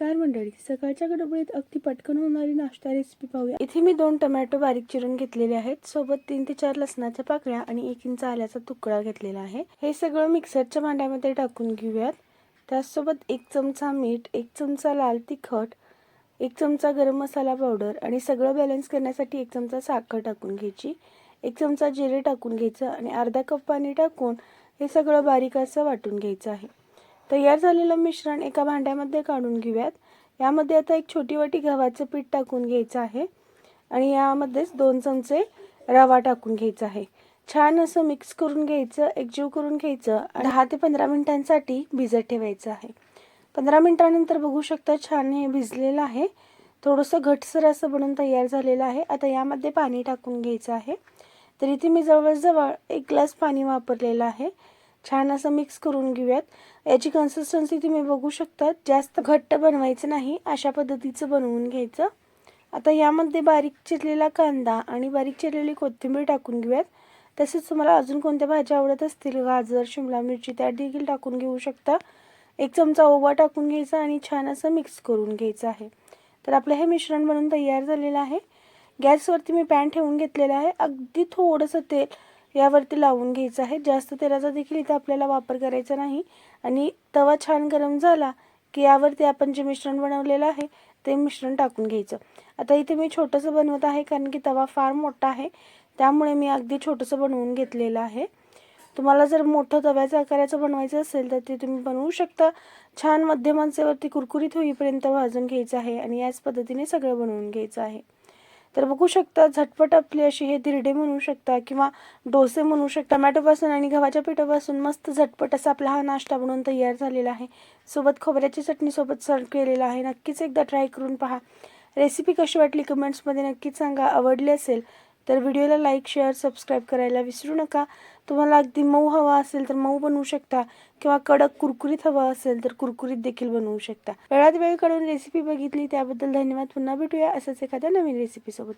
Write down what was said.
नमस्कार मंडळी. सकाळच्या गडबडीत अगदी पटकन होणारी नाश्ता रेसिपी पाहूया. इथे मी दोन टमॅटो बारीक चिरून घेतलेले आहेत. सोबत तीन ते चार लसणाच्या पाकळ्या आणि एक इंच आल्याचा तुकडा घेतलेला आहे. हे सगळं मिक्सरच्या भांड्यामध्ये टाकून घेऊयात. त्याचसोबत एक चमचा मीठ एक चमचा लाल तिखट एक चमचा गरम मसाला पावडर आणि सगळं बॅलन्स करण्यासाठी एक चमचा साखर टाकून घ्यायची. एक चमचा जिरे टाकून घ्यायचं आणि अर्धा कप पाणी टाकून हे सगळं बारीक असं वाटून घ्यायचं आहे. तयार झालेलं मिश्रण एका भांड्यामध्ये काढून घेऊयात. यामध्ये आता एक छोटी वाटी गव्हाचं पीठ टाकून घ्यायचं आहे आणि यामध्येच दोन चमचे रवा टाकून घ्यायचा आहे. छान असं मिक्स करून घ्यायचं एकजीव करून घ्यायचं आणि दहा ते पंधरा मिनिटांसाठी भिजत ठेवायचं आहे. पंधरा मिनिटानंतर बघू शकता छान हे भिजलेलं आहे. थोडंसं घटसर असं बनून तयार झालेलं आहे. आता यामध्ये पाणी टाकून घ्यायचं आहे. तर इथे मी जवळजवळ एक ग्लास पाणी वापरलेलं आहे. छान असं मिक्स करून घेऊयात. याची कन्सिस्टन्सी तुम्ही बघू शकता जास्त घट्ट बनवायचं नाही. अशा पद्धतीचं बनवून घ्यायचं. आता यामध्ये बारीक चिरलेला कांदा आणि बारीक चिरलेली कोथिंबीर टाकून घेऊयात. तसेच तुम्हाला अजून कोणत्या भाज्या आवडत असतील? गाजर शिमला मिरची त्या देखील टाकून घेऊ शकता. एक चमचा ओवा टाकून घ्यायचा आणि छान असं मिक्स करून घ्यायचं आहे. तर आपलं हे मिश्रण बनवून तयार झालेलं आहे. गॅसवरती मी पॅन ठेवून घेतलेलं आहे. अगदी थोडंसं तेल यावरती लावून घ्यायचं आहे. जास्त तेलाचा देखील इथं आपल्याला वापर करायचा नाही. आणि तवा छान गरम झाला की यावरती आपण जे मिश्रण बनवलेलं आहे ते मिश्रण टाकून घ्यायचं. आता इथे मी छोटंसं बनवत आहे कारण की तवा फार मोठा आहे. त्यामुळे मी अगदी छोटंसं बनवून घेतलेलं आहे. तुम्हाला जर मोठं तव्याचं आकाराचं बनवायचं असेल तर ते तुम्ही बनवू शकता. छान मध्यमांचेवरती कुरकुरीत होईपर्यंत भाजून घ्यायचं आहे आणि याच पद्धतीने सगळं बनवून घ्यायचं आहे. तर बघू शकता झटपट आपली अशी हे दिरडे म्हणू शकता किंवा डोसे म्हणू शकता. टमॅटोपासून आणि गव्हाच्या पिठापासून मस्त झटपट असा आपला हा नाश्ता बनवून तयार झालेला आहे. सोबत खोबऱ्याची चटणीसोबत सर्व केलेला आहे. नक्कीच एकदा ट्राय करून पहा. रेसिपी कशी वाटली? कमेंट्समध्ये नक्कीच सांगा. आवडली असेल तर व्हिडिओला लाईक शेअर सबस्क्राईब करायला विसरू नका. तुम्हाला अगदी मऊ हवा असेल तर मऊ बनवू शकता किंवा कडक कुरकुरीत हवा असेल तर कुरकुरीत देखील बनवू शकता. वेळात वेळ काढून रेसिपी बघितली त्याबद्दल धन्यवाद. पुन्हा भेटूया असंच एखाद्या नवीन रेसिपीसोबत